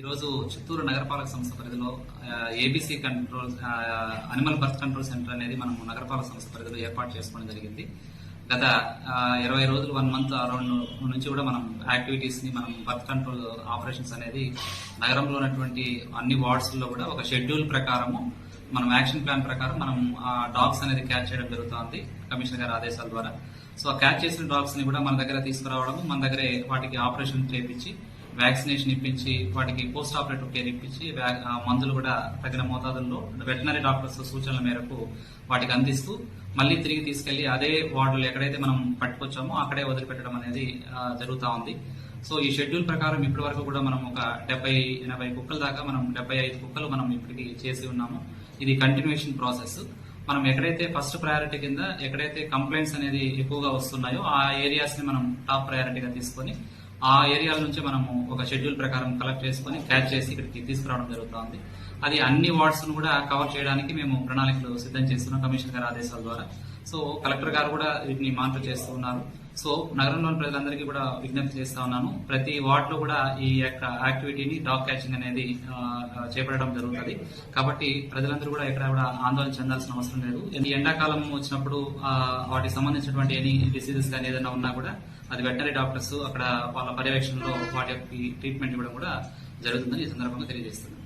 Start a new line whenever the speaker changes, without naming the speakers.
ఈరోజు చిత్తూరు నగరపాలక సంస్థ పరిధిలో ABC control animal birth control centre అనేది మనం నగరపాలక సంస్థ పరిధిలో ఏర్పాటు చేసుకోవడం జరిగింది. గత ఇరవై రోజులు వన్ మంత్ అరౌండ్ నుంచి కూడా మనం యాక్టివిటీస్ని మనం బర్త్ కంట్రోల్ ఆపరేషన్స్ అనేది నగరంలో ఉన్నటువంటి అన్ని వార్డ్స్లో కూడా ఒక షెడ్యూల్ ప్రకారము మనం యాక్షన్ ప్లాన్ ప్రకారం మనం ఆ డాగ్స్ అనేది క్యాచ్ చేయడం జరుగుతుంది కమిషనర్ గారి ఆదేశాల ద్వారా. సో ఆ క్యాచ్ చేసిన డాగ్స్ని కూడా మన దగ్గర తీసుకురావడం మన దగ్గరే వాటికి ఆపరేషన్ చేపించి వ్యాక్సినేషన్ ఇప్పించి వాటికి పోస్ట్ ఆపరేటివ్ కేర్ ఇప్పించి మందులు కూడా తగిన మోతాదుల్లో వెటనరీ డాక్టర్స్ సూచనల మేరకు వాటికి అందిస్తూ మళ్ళీ తిరిగి తీసుకెళ్ళి అదే వార్డులు ఎక్కడైతే మనం పట్టుకొచ్చామో అక్కడే వదిలిపెట్టడం అనేది జరుగుతూ ఉంది. సో ఈ షెడ్యూల్ ప్రకారం ఇప్పటి వరకు కూడా మనం ఒక డెబ్బై ఎనభై కుక్కల దాకా మనం డెబ్బై ఐదు కుక్కలు మనం ఇప్పటికి చేసి ఉన్నాము. ఇది కంటిన్యూషన్ ప్రాసెస్ మనం ఎక్కడైతే ఫస్ట్ ప్రయారిటీ కింద ఎక్కడైతే కంప్లైంట్స్ అనేది ఎక్కువగా వస్తున్నాయో ఆ ఏరియాస్ని మనం టాప్ ప్రయారిటీగా తీసుకొని ఆ ఏరియాల నుంచి మనము ఒక షెడ్యూల్ ప్రకారం కలెక్ట్ చేసుకొని క్యాచ్ చేసి ఇక్కడికి తీసుకురావడం జరుగుతుంది. అది అన్ని వార్డ్స్ను కూడా కవర్ చేయడానికి మేము ప్రణాళికలు సిద్ధం చేస్తున్నాం కమిషనర్ గారి ఆదేశాల ద్వారా. సో కలెక్టర్ గారు కూడా వీటిని మానిటర్ చేస్తూ ఉన్నారు. సో నగరంలోని ప్రజలందరికీ కూడా విజ్ఞప్తి చేస్తా ఉన్నాను. ప్రతి వార్డ్లో కూడా ఈ యొక్క యాక్టివిటీని డాగ్ క్యాచింగ్ అనేది చేపట్టడం జరుగుతుంది. కాబట్టి ప్రజలందరూ కూడా ఎక్కడ కూడా ఆందోళన చెందాల్సిన అవసరం లేదు. ఎండాకాలం వచ్చినప్పుడు వాటికి సంబంధించినటువంటి ఎనీ డిసీజెస్ కానీ ఏదైనా ఉన్నా కూడా అది వెటనరీ డాక్టర్స్ అక్కడ వాళ్ళ పర్యవేక్షణలో వాటి యొక్క ట్రీట్మెంట్ ఇవ్వడం కూడా జరుగుతుందని ఈ సందర్భంగా తెలియజేస్తున్నాను.